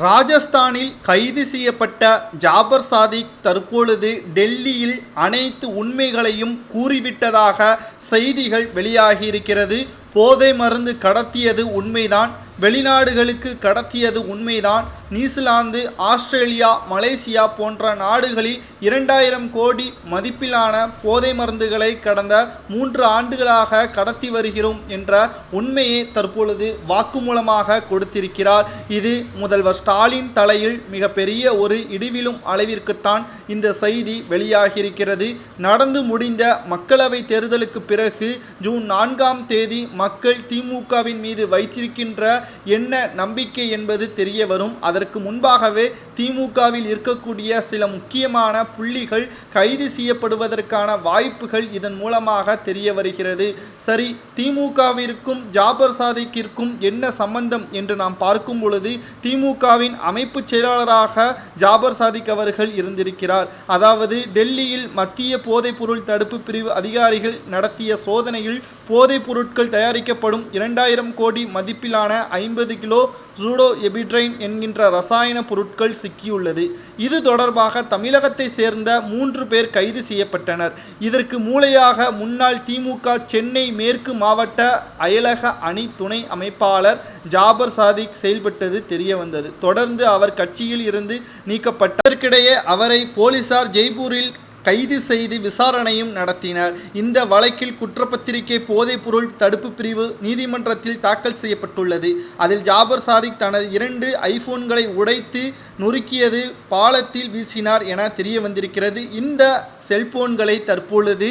ராஜஸ்தானில் கைது செய்யப்பட்ட ஜாபர் சாதிக் தற்பொழுது டெல்லியில் அனைத்து உண்மைகளையும் கூறிவிட்டதாக செய்திகள் வெளியாகியிருக்கிறது. போதை மருந்து கடத்தியது உண்மைதான். வெளிநாடுகளுக்கு கடத்தியது உண்மைதான். நியூசிலாந்து ஆஸ்திரேலியா மலேசியா போன்ற நாடுகளில் இரண்டாயிரம் கோடி மதிப்பிலான போதை மருந்துகளை கடந்த மூன்று ஆண்டுகளாக கடத்தி வருகிறோம் என்ற உண்மையை தற்பொழுது வாக்குமூலமாக கொடுத்திருக்கிறார். இது முதல்வர் ஸ்டாலின் தலையில் மிகப்பெரிய ஒரு இடிவிலும் அளவிற்குத்தான் இந்த செய்தி வெளியாகியிருக்கிறது. நடந்து முடிந்த மக்களவை தேர்தலுக்கு பிறகு ஜூன் நான்காம் தேதி மக்கள் திமுகவின் மீது வைத்திருக்கின்ற என்ன நம்பிக்கை என்பது தெரிய வரும் அதற்கு முன்பாகவே திமுகவில் இருக்கக்கூடிய சில முக்கியமான புள்ளிகள் கைது செய்யப்படுவதற்கான வாய்ப்புகள் இதன் மூலமாக தெரிய வருகிறது. சரி திமுகவிற்கும் ஜாபர் சாதிக்கிற்கும் என்ன சம்பந்தம் என்று நாம் பார்க்கும் பொழுது திமுகவின் அமைப்பு செயலாளராக ஜாபர் சாதிக் அவர்கள் இருந்திருக்கிறார். அதாவது டெல்லியில் மத்திய போதைப்பொருள் தடுப்பு பிரிவு அதிகாரிகள் நடத்திய சோதனையில் போதைப் பொருட்கள் தயாரிக்கப்படும் இரண்டாயிரம் கோடி மதிப்பிலான ஐம்பது கிலோ ஜூடோ எபிட்ரைன் என்கின்ற ரசாயன பொருட்கள் சிக்கியுள்ளது. இது தொடர்பாக தமிழகத்தை சேர்ந்த மூன்று பேர் கைது செய்யப்பட்டனர். இதற்கு மூளையாக முன்னாள் திமுக சென்னை மேற்கு மாவட்ட அயலக அணி துணை அமைப்பாளர் ஜாபர் சாதிக் செயல்பட்டது தெரிய வந்தது தொடர்ந்து அவர் கட்சியில் இருந்து நீக்கப்பட்டதற்கிடையே அவரை போலீசார் ஜெய்ப்பூரில் கைது செய்து விசாரணையும் நடத்தினர். இந்த வழக்கில் குற்றப்பத்திரிகை போதைப்பொருள் தடுப்பு பிரிவு நீதிமன்றத்தில் தாக்கல் செய்யப்பட்டுள்ளது. அதில் ஜாபர் சாதிக் தனது இரண்டு ஐபோன்களை உடைத்து நொறுக்கியது பாலத்தில் வீசினார் என தெரிய வந்திருக்கிறது இந்த செல்போன்களை தற்பொழுது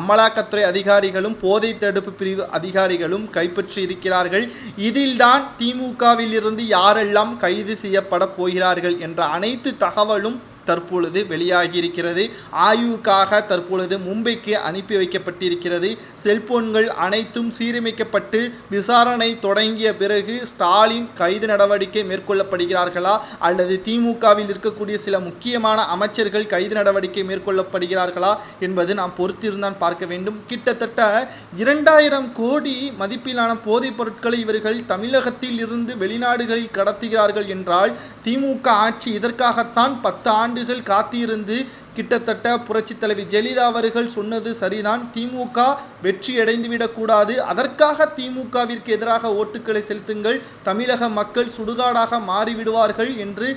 அமலாக்கத்துறை அதிகாரிகளும் போதை தடுப்பு பிரிவு அதிகாரிகளும் கைப்பற்றி இருக்கிறார்கள் இதில்தான் திமுகவிலிருந்து யாரெல்லாம் கைது செய்யப்பட போகிறார்கள் என்ற அனைத்து தகவலும் தற்பொழுது வெளியாகியிருக்கிறது. ஆய்வுக்காக தற்பொழுது மும்பைக்கு அனுப்பி வைக்கப்பட்டிருக்கிறது. செல்போன்கள் அனைத்தும் சீரமைக்கப்பட்டு விசாரணை தொடங்கிய பிறகு ஸ்டாலின் கைது நடவடிக்கை மேற்கொள்ளப்படுகிறார்களா? அல்லது திமுகவில் இருக்கக்கூடிய சில முக்கியமான அமைச்சர்கள் கைது நடவடிக்கை மேற்கொள்ளப்படுகிறார்களா? என்பது நாம் பொறுத்திருந்தான் பார்க்க வேண்டும். கிட்டத்தட்ட இரண்டாயிரம் கோடி மதிப்பிலான போதைப் பொருட்களை இவர்கள் தமிழகத்தில் இருந்து வெளிநாடுகளில் கடத்துகிறார்கள் என்றால் திமுக ஆட்சி இதற்காகத்தான் பத்து ஆண்டு ஆண்டுகள் காத்திருந்து கிட்டத்தட்ட புரட்சித் தலைவி ஜெயலலிதா அவர்கள் சொன்னது சரிதான். திமுக வெற்றி அடைந்துவிடக்கூடாது அதற்காக திமுகவிற்கு எதிராக ஓட்டுக்களை செலுத்துங்கள். தமிழக மக்கள் சுடுகாடாக மாறிவிடுவார்கள் என்று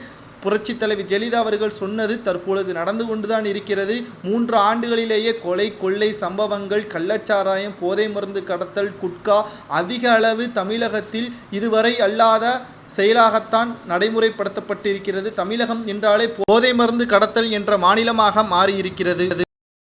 புரட்சித் தலைவி ஜெயலலிதா அவர்கள் சொன்னது தற்பொழுது நடந்து கொண்டுதான் இருக்கிறது. மூன்று ஆண்டுகளிலேயே கொலை கொள்ளை சம்பவங்கள் கள்ளச்சாராயம் போதை மருந்து கடத்தல் குட்கா அதிக அளவு தமிழகத்தில் இதுவரை அல்லாத செயலாகத்தான் நடைமுறைப்படுத்தப்பட்டிருக்கிறது. தமிழகம் என்றாலே போதை மருந்து கடத்தல் என்ற மாநிலமாக மாறியிருக்கிறது.